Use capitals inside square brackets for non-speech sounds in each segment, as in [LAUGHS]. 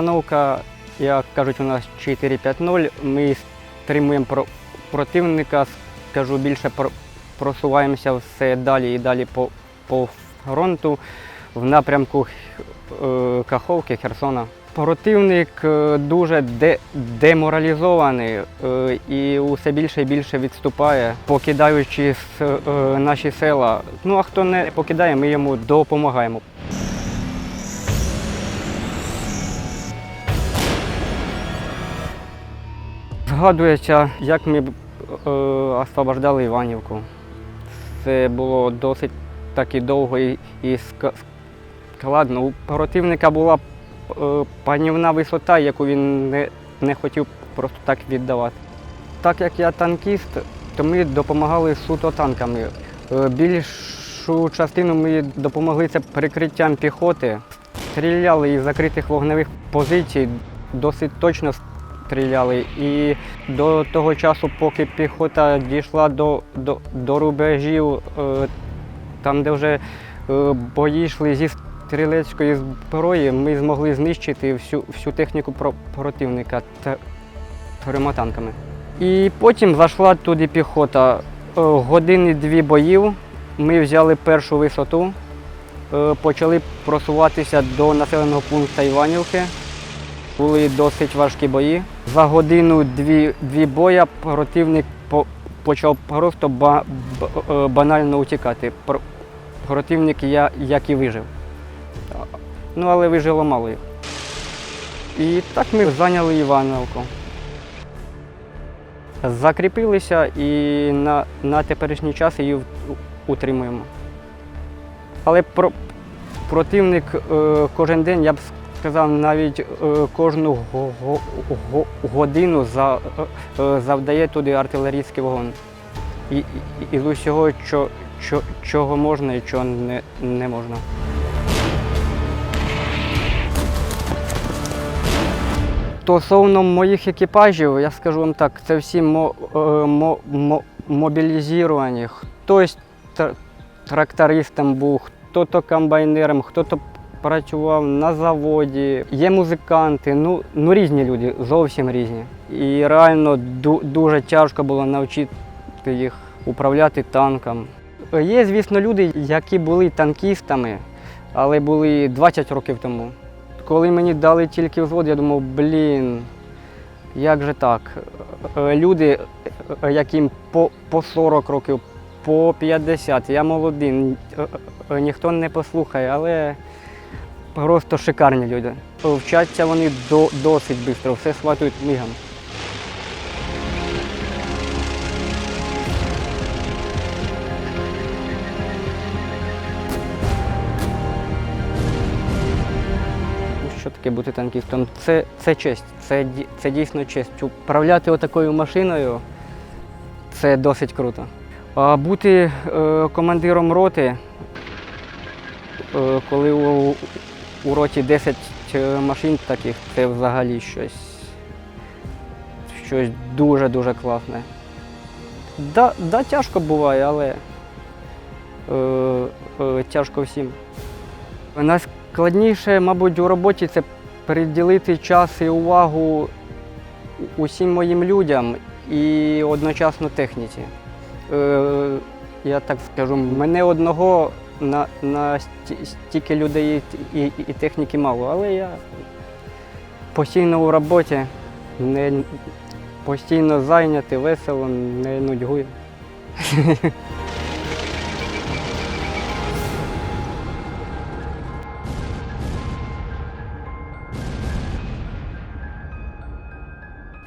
Обстановка, як кажуть, у нас 4-5-0. Ми стримуємо про- противника, скажу більше про- просуваємося все далі і далі по, по фронту в напрямку е, Каховки, Херсона. Противник е, дуже де- деморалізований е, і усе більше і більше відступає, покидаючи наші села. Ну а хто не покидає, ми йому допомагаємо. Згадується, як ми е, освобождали Іванівку. Це було досить таки довго і, і складно. У противника була е, панівна висота, яку він не, не хотів просто так віддавати. Так як я танкіст, то ми допомагали суто танками. Е, Більшу частину ми допомогли це перекриттям піхоти. Стріляли із закритих вогневих позицій, досить точно стріляли. І до того часу, поки піхота дійшла до, до, до рубежів, е, там, де вже е, бої йшли зі стрілецької зброї, ми змогли знищити всю, всю техніку противника трьома танками. І потім зайшла туди піхота. Е, Години-дві боїв. Ми взяли першу висоту, почали просуватися до населеного пункту Іванівки. Були досить важкі бої. За годину-дві дві боя противник почав просто е, банально утікати. Противник я, як і вижив. Ну, але вижило мало. І так ми зайняли Івановку. Закріпилися і на, на теперішній час її утримуємо. Але про, противник е, кожен день, я б сказав, навіть е, кожну го- го- го- годину е, завдає туди артилерійський вогонь. І, з усього, чого можна і чого не, можна. Стосовно моїх екіпажів, я скажу вам так, це всі мо, е, мо, мо, мобілізовані. Хтось трактористом був, хто-то комбайнером, хто-то працював на заводі. Є музиканти, ну, ну різні люди, зовсім різні. І реально ду- дуже тяжко було навчити їх управляти танком. Є, звісно, люди, які були танкістами, але були 20 років тому. Коли мені дали тільки взвод, я думав, блін, як же так? Е, Люди, е, яким по, по 40 років, по 50, я молодий, е, ніхто не послухає, але просто шикарні люди. Вчаться вони до, досить швидко, все схватують мігом. Ну, Що таке бути танкістом? Це, це честь, це, це дійсно честь. Управляти отакою машиною це досить круто. А бути е, командиром роти, е, коли у, у роті 10 е, машин таких, це взагалі щось, щось дуже-дуже класне. Да, да, тяжко буває, але е, е, тяжко всім. Найскладніше, мабуть, у роботі це приділити час і увагу усім моїм людям і одночасно техніці. Е, я так скажу, мене одного на, на стільки людей і, і, і техніки мало, але я постійно у роботі, не, постійно зайнятий, весело, не нудьгую. [LAUGHS]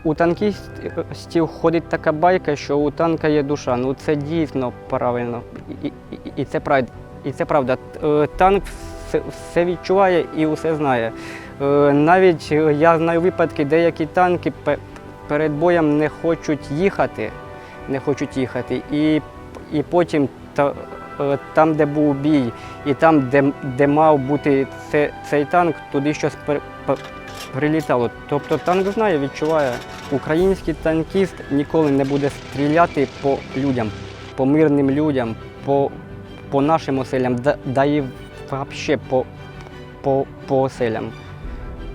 У танкістів ходить така байка, що у танка є душа. Ну це дійсно правильно. І, і, і, це, правда. І це правда. Е, Танк все, відчуває і усе знає. Е, Навіть е, я знаю випадки, деякі танки перед боєм не хочуть їхати, не хочуть їхати. І, і потім та, там, де був бій, і там, де, де мав бути це, цей танк, туди щось пе- прилітало. Тобто танк знає, відчуває. Український танкіст ніколи не буде стріляти по людям, по мирним людям, по, по нашим оселям, да, да і взагалі по, по, по оселям.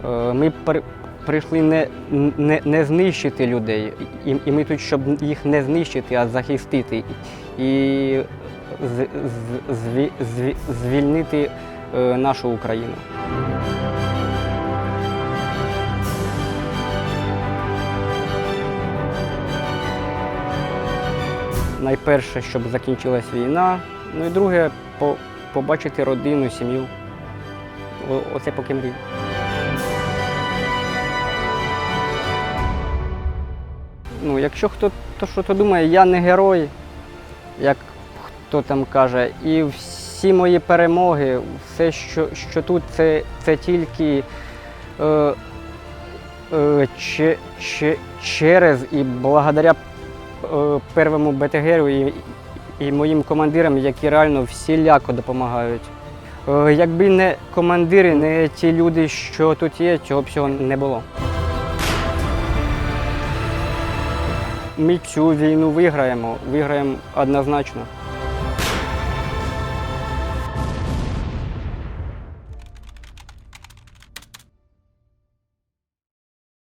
Е, Ми при- прийшли не, не, не знищити людей, і, і ми тут, щоб їх не знищити, а захистити і з, з, зві- зві- звільнити е, нашу Україну. Найперше, щоб закінчилась війна. Ну і друге, по, побачити родину, сім'ю. Оце поки мрію. Ну, якщо хто то що то думає, я не герой, як хто там каже, і всі мої перемоги, все, що, що тут, це, це тільки е, е, че, че, через і благодаря е, первому БТГРу і, і моїм командирам, які реально всіляко допомагають. Е, якби не командири, не ті люди, що тут є, цього б всього не було. Ми цю війну виграємо, виграємо однозначно.